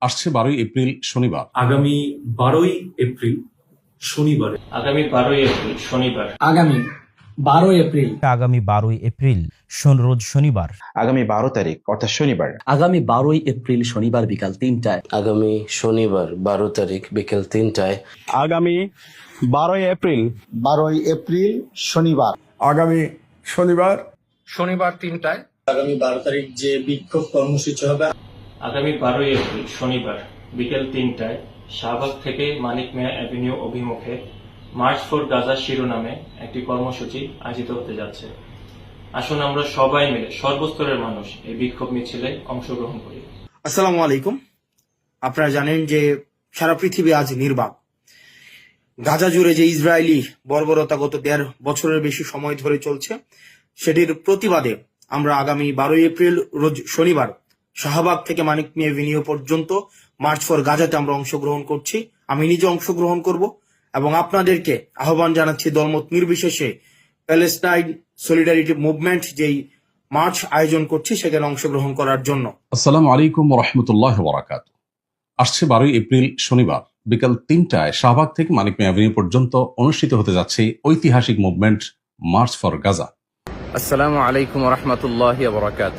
আসছে বারোই এপ্রিল শনিবার। আগামী বারোই এপ্রিল শনিবারে। আগামী বারোই এপ্রিল শনিবার। আগামী বারো এপ্রিল। আগামী বারোই এপ্রিল শন- রোজ শনিবার। আগামী বারো তারিখ অর্থাৎ শনিবার। আগামী বারোই এপ্রিল শনিবার বিকাল তিনটায়। আগামী শনিবার বারো তারিখ বিকেল তিনটায়। আগামী বারোই এপ্রিল। বারোই এপ্রিল শনিবার। আগামী শনিবার। শনিবার তিনটায়। আগামী বারো তারিখ যে বিক্ষোভ কর্মসূচি হবে আগামী বারোই এপ্রিল, শনিবার, বিকেল তিনটায় শাহবাগ থেকে মানিক মিয়া অ্যাভিনিউ অভিমুখে মার্চ ফর গাজা শিরোনামে একটি কর্মসূচি আয়োজিত হতে যাচ্ছে। আসুন আমরা সবাই মিলে, সর্বস্তরের মানুষ এই বিক্ষোভ মিছিলে অংশগ্রহণ করি। আসসালামু আলাইকুম। আপনারা জানেন যে সারা পৃথিবী আজ নির্বাক। গাজা জুড়ে যে ইসরায়েলি বর্বরতা গত দেড় বছরের বেশি সময় ধরে চলছে, সেটির প্রতিবাদে আমরা আগামী বারোই এপ্রিল, রোজ শনিবার শাহবাগ থেকে মানিক মিয়া এভিনিউ পর্যন্ত মার্চ ফর গাজাতে আমরা অংশগ্রহণ করছি। আমি নিজে অংশগ্রহণ করব এবং আপনাদেরকে আহ্বান জানাচ্ছি দলমত নির্বিশেষে প্যালেস্টাইন সলিডারিটি মুভমেন্ট যেই মার্চ আয়োজন করছি সেখানে অংশগ্রহণ করার জন্য। আসসালামু আলাইকুম রহমতুল্লাহ বরাকাত আসছে বারোই এপ্রিল শনিবার বিকাল তিনটায় শাহবাগ থেকে মানিক মিয়া পর্যন্ত অনুষ্ঠিত হতে যাচ্ছে ঐতিহাসিক মুভমেন্ট মার্চ ফর গাজা। আসসালামু আলাইকুম রহমতুল্লাহ বরাকাত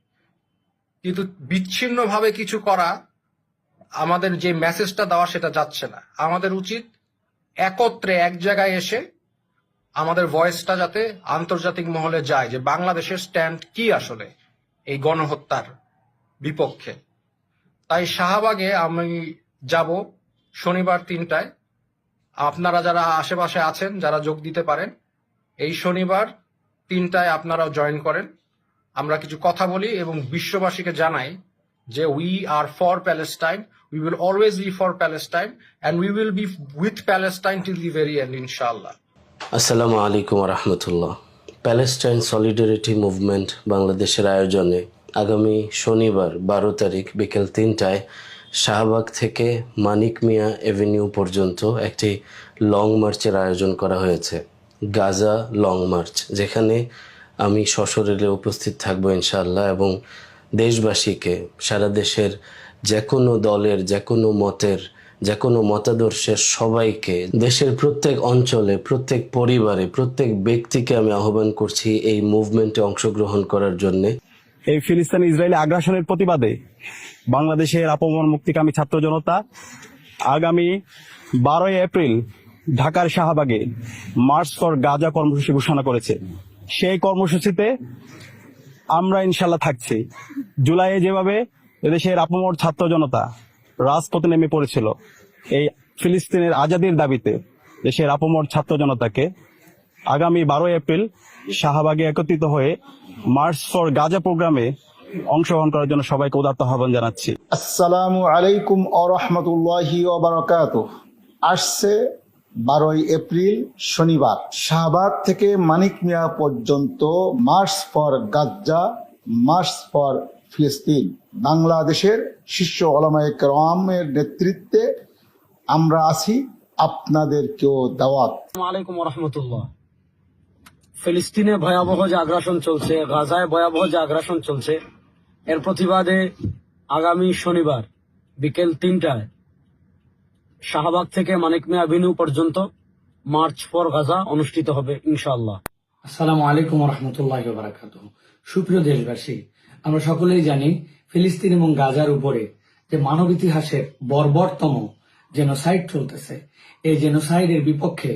কিন্তু বিচ্ছিন্নভাবে কিছু করা আমাদের যে মেসেজটা দেওয়া সেটা যাচ্ছে না। আমাদের উচিত একত্রে এক জায়গায় এসে আমাদের ভয়েসটা যাতে আন্তর্জাতিক মহলে যায় যে বাংলাদেশের স্ট্যান্ড কি আসলে এই গণহত্যার বিপক্ষে। তাই শাহবাগে আমি যাব শনিবার তিনটায়। আপনারা যারা আশেপাশে আছেন, যারা যোগ দিতে পারেন, এই শনিবার তিনটায় আপনারাও জয়েন করেন। আমরা কিছু কথা বলি এবং বিশ্ববাসীকে জানাই যে we are for Palestine we will always be for Palestine and we will be with Palestine till the very end ইনশাআল্লাহ আসসালামু আলাইকুম রহমতুল্লাহ প্যালেস্টাইন সলিডারিটি মুভমেন্ট বাংলাদেশের আয়োজনে আগামী শনিবার বারো তারিখ বিকেল তিনটায় শাহবাগ থেকে মানিক মিয়া এভিনিউ পর্যন্ত একটি লং মার্চের আয়োজন করা হয়েছে। গাজা লং মার্চ, যেখানে আমি সশরীরে উপস্থিত থাকব ইনশাআল্লাহ এবং দেশবাসীকে, সারা দেশের যে কোনো দলের যে কোনো মতের যে কোনো মতাদর্শের সবাইকে, দেশের প্রত্যেক অঞ্চলে, প্রত্যেক পরিবারে, প্রত্যেক ব্যক্তিকে আমি আহ্বান করছি এই মুভমেন্টে অংশগ্রহণ করার জন্যে। এই ফিলিস্তিন ইসরায়েলি আগ্রাসনের প্রতিবাদে বাংলাদেশের আপমর মুক্তিকামী ছাত্র জনতা আগামী বারোই এপ্রিল ঢাকার শাহবাগে মার্চ ফর গাজা কর্মসূচি ঘোষণা করেছে। সেই কর্মসূচিতে আমরা ইনশাল্লাহ থাকছি। জুলাইয়ে যেভাবে এদেশের আপমর ছাত্র জনতা রাজপথে নেমে পড়েছিল, এই ফিলিস্তিনের আজাদির দাবিতে দেশের আপমর ছাত্র জনতাকে আগামী বারোই এপ্রিল শাহবাগে একত্রিত হয়ে মার্চ ফর গাজা প্রোগ্রামে অংশগ্রহণ করার জন্য সবাইকে উদাত্ত আহ্বান জানাচ্ছি। আসসালামু আলাইকুম বারাকাত আসছে বারোই এপ্রিল, শনিবার। শাহবাগ থেকে মানিক মিয়া পর্যন্ত march for Gaza, march for ফিলিস্তিন। বাংলাদেশের শীর্ষ ওলামায়ে কেরামের নেতৃত্বে আমরা আছি, আপনাদেরকেও দাওয়াত। আলাইকুম রহমতুল্লাহ ফিলিস্তিনে ভয়াবহ যে আগ্রাসন চলছে, গাজায় ভয়াবহ যে আগ্রাসন চলছে। এর প্রতিবাদে আগামী শনিবার বিকেল তিনটায় শাহবাগ থেকে মানিক মিয়া অ্যাভিনিউ পর্যন্ত মার্চ ফর গাজা অনুষ্ঠিত হবে, ইনশাআল্লাহ। আসসালামু আলাইকুম রহমতুল্লাহ বারাকাত সুপ্রিয় দেশবাসী, আমরা সকলেই জানি ফিলিস্তিন এবং গাজার উপরে যে মানব ইতিহাসের বর্বরতম জেনোসাইড চলতেছে। এই জেনোসাইডের বিপক্ষে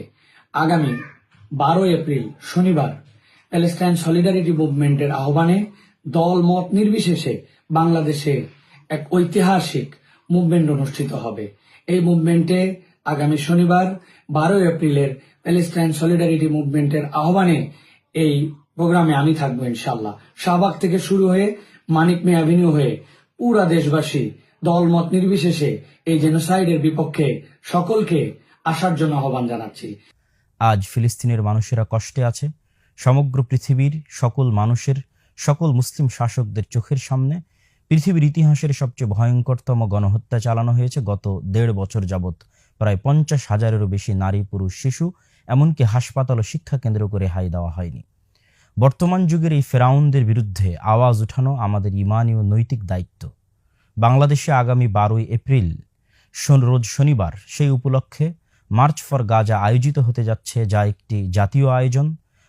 আগামী বারো এপ্রিল শনিবার প্যালেস্টাইন সলিডারিটি মুভমেন্টের আহ্বানে দল মত নির্বিশেষে বাংলাদেশে এক ঐতিহাসিক মুভমেন্ট অনুষ্ঠিত হবে। এই মুভমেন্টে আগামী শনিবার বারোই এপ্রিলের প্যালেস্টাইন সলিডারিটি মুভমেন্টের আহ্বানে এই প্রোগ্রামে আমি থাকব ইনশাল্লাহ শাহবাগ থেকে শুরু হয়ে মানিক মে অ্যাভিনিউ হয়ে পুরা দেশবাসী দলমত নির্বিশেষে এই জেনোসাইডের বিপক্ষে সকলকে আসার জন্য আহ্বান জানাচ্ছি। আজ ফিলিস্তিনের মানুষেরা কষ্টে আছে। সমগ্র পৃথিবীর সকল মানুষের, সকল মুসলিম শাসকদের চোখের সামনে পৃথিবীর ইতিহাসের সবচেয়ে ভয়ঙ্করতম গণহত্যা চালানো হয়েছে গত দেড় বছর যাবৎ। প্রায় পঞ্চাশ হাজারেরও বেশি নারী, পুরুষ, শিশু, এমনকি হাসপাতাল ও শিক্ষা কেন্দ্র করে হাই দেওয়া হয়নি। বর্তমান যুগের এই ফেরাউনদের বিরুদ্ধে আওয়াজ উঠানো আমাদের ইমানি ও নৈতিক দায়িত্ব। বাংলাদেশে আগামী বারোই এপ্রিল রোজ শনিবার, সেই উপলক্ষে মার্চ ফর গাজা আয়োজিত হতে যাচ্ছে যা একটি জাতীয় আয়োজন।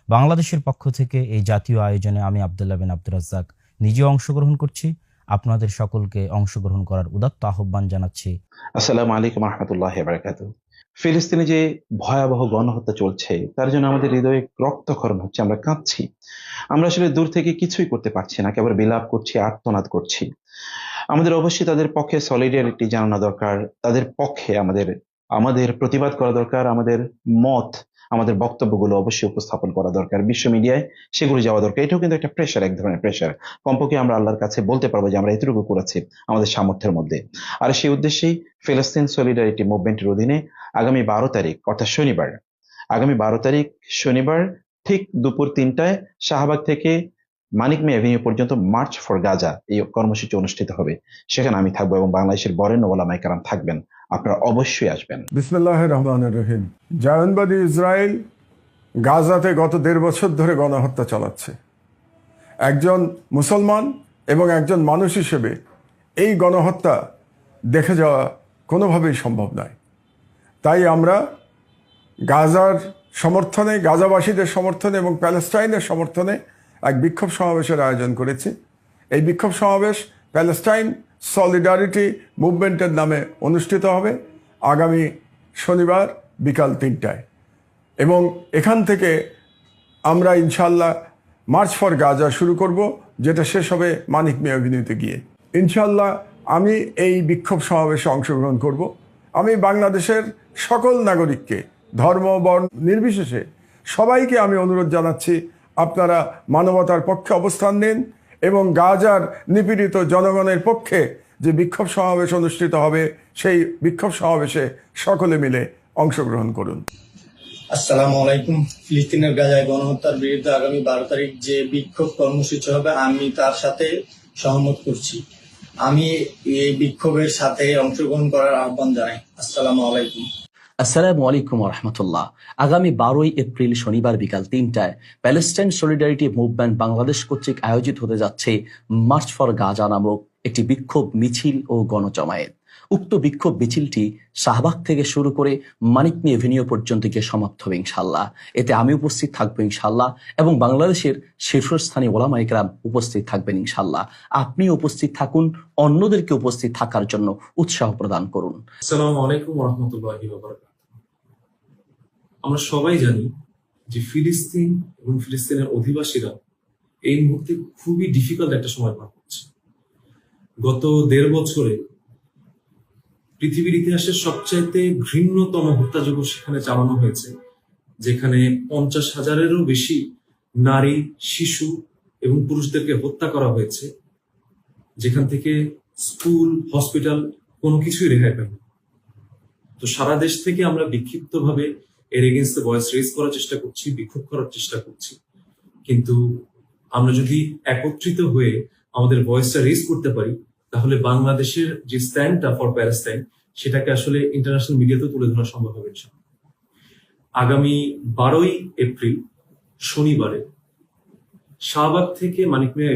বাংলাদেশের পক্ষ থেকে এই জাতীয় আয়োজনে আমি আবদুল্লাহ বিন আব্দুর রাজ্জাক নিজেও অংশগ্রহণ করছি। আপনাদের সকলকে অংশগ্রহণ করার উদাত্ত আহ্বান জানাচ্ছি। আসসালামু আলাইকুম রহমতুল্লাহ বারাকাতু। ফিলিস্তিনে যে ভয়াবহ গণহত্যা চলছে, তার জন্য আমাদের হৃদয়ে রক্তক্ষরণ হচ্ছে, আমরা কাঁদছি। আমরা আসলে দূর থেকে কিছুই করতে পারছি না, কেবল বিলাপ করছি আত্মনাদ করছি। আমাদের অবশ্যই তাদের পক্ষে সলিডারিটি জানানো দরকার, তাদের পক্ষে আমাদের আমাদের প্রতিবাদ করা দরকার, আমাদের মত আমাদের বক্তব্যগুলো অবশ্যই উপস্থাপন করা দরকার বিশ্ব মিডিয়ায় সেগুলো যাওয়া দরকার। এটাও কিন্তু একটা প্রেশার এক ধরনের প্রেশার কমপক্ষে আমরা আল্লাহর কাছে বলতে পারব যে আমরা এতটুকু করেছি আমাদের সামর্থ্যের মধ্যে। আর সেই উদ্দেশ্যেই ফিলিস্তিন সলিডারিটি মুভমেন্টের অধীনে আগামী বারো তারিখ, অর্থাৎ শনিবার, আগামী বারো তারিখ শনিবার ঠিক দুপুর তিনটায় শাহবাগ থেকে মানিক মে অ্যাভিনিউ পর্যন্ত মার্চ ফর গাজা এই কর্মসূচি অনুষ্ঠিত হবে। সেখানে আমি থাকব এবং বাংলাদেশের বরেণ্য ওলামাই কারাম থাকবেন। আপনারা অবশ্যই আসবেন। বিসমুল্লাহ রহমান রহিম। জায়নবাদী ইসরায়েল গাজাতে গত দেড় বছর ধরে গণহত্যা চালাচ্ছে। একজন মুসলমান এবং একজন মানুষ হিসেবে এই গণহত্যা দেখে যাওয়া কোনোভাবেই সম্ভব নয়। তাই আমরা গাজার সমর্থনে, গাজাবাসীদের সমর্থনে এবং প্যালেস্টাইনের সমর্থনে এক বিক্ষোভ সমাবেশের আয়োজন করেছি। এই বিক্ষোভ সমাবেশ প্যালেস্টাইন সলিডারিটি মুভমেন্টের নামে অনুষ্ঠিত হবে আগামী শনিবার বিকাল তিনটায়। এবং এখান থেকে আমরা ইনশাল্লাহ মার্চ ফর গাজা শুরু করব, যেটা শেষ হবে মানিক মেয়ে অভিনীতে গিয়ে। ইনশাল্লাহ আমি এই বিক্ষোভ সমাবেশে অংশগ্রহণ করব। আমি বাংলাদেশের সকল নাগরিককে, ধর্ম, বর্ণ নির্বিশেষে সবাইকে আমি অনুরোধ জানাচ্ছি, আপনারা মানবতার পক্ষে অবস্থান নিন এবং গাজার নিপীড়িত জনগণের পক্ষে যে বিক্ষোভ সমাবেশ অনুষ্ঠিত হবে, সেই বিক্ষোভ সমাবেশে সকলে মিলে অংশগ্রহণ করুন। আসসালামু আলাইকুম। ফিলিস্তিনের গাজায় গণহত্যার বিরুদ্ধে আগামী বারো তারিখ যে বিক্ষোভ কর্মসূচি হবে, আমি তার সাথে সহমত করছি। আমি এই বিক্ষোভের সাথে অংশগ্রহণ করার আহ্বান জানাই। আসসালামু আলাইকুম। আসসালামু আলাইকুম রহমতুল্লাহ আগামী বারোই এপ্রিল শনিবার বিকাল তিনটায় প্যালেস্টাইন সলিডারিটি মুভমেন্ট বাংলাদেশ কর্তৃক আয়োজিত হতে যাচ্ছে মার্চ ফর গাজা নামক একটি বিক্ষোভ মিছিল ও গণজমায়েত। উক্ত বিক্ষোভ মিছিলটি শাহবাগ থেকে শুরু করে মানিকমি এভিনিউ পর্যন্ত গিয়ে সমাপ্ত হবে ইনশাল্লাহ এতে আমি উপস্থিত থাকব ইনশাল্লাহ এবং বাংলাদেশের শীর্ষস্থানীয় ওলামা ইকরাম উপস্থিত থাকবেন ইনশাল্লাহ আপনি উপস্থিত থাকুন, অন্যদেরকে উপস্থিত থাকার জন্য উৎসাহ প্রদান করুন। আসসালামু আলাইকুম রহমতুল্লাহি আমরা সবাই জানি যে ফিলিস্তিন এবং ফিলিস্তিনের অধিবাসীরা এই মুহূর্তে খুবই ডিফিকাল্ট একটা সময় পার করছে। গত দেড় বছরে পৃথিবীর ইতিহাসের সবচাইতে ঘৃণ্যতম হত্যাযজ্ঞ সেখানে চালানো হয়েছে, যেখানে পঞ্চাশ হাজারেরও বেশি নারী, শিশু এবং পুরুষদেরকে হত্যা করা হয়েছে। যেখান থেকে স্কুল, হসপিটাল কোনো কিছুই রেহাই পায়নি। তো সারা দেশ থেকে আমরা বিক্ষিপ্তভাবে এর এগেনস্টে ভয়েস রেজ করার চেষ্টা করছি, বিক্ষোভ করার চেষ্টা করছি। কিন্তু আমরা যদি একত্রিত হয়ে আমাদের ভয়েসটা রেজ করতে পারি, তাহলে বাংলাদেশের যে স্ট্যান্ডটা ফর প্যালেস্টাইন সেটাকে আসলে ইন্টারন্যাশনাল মিডিয়াতে তুলে ধরা সম্ভব হবে আগামী বারোই এপ্রিল, শনিবারে শাহবাগ থেকে মানিক মিয়া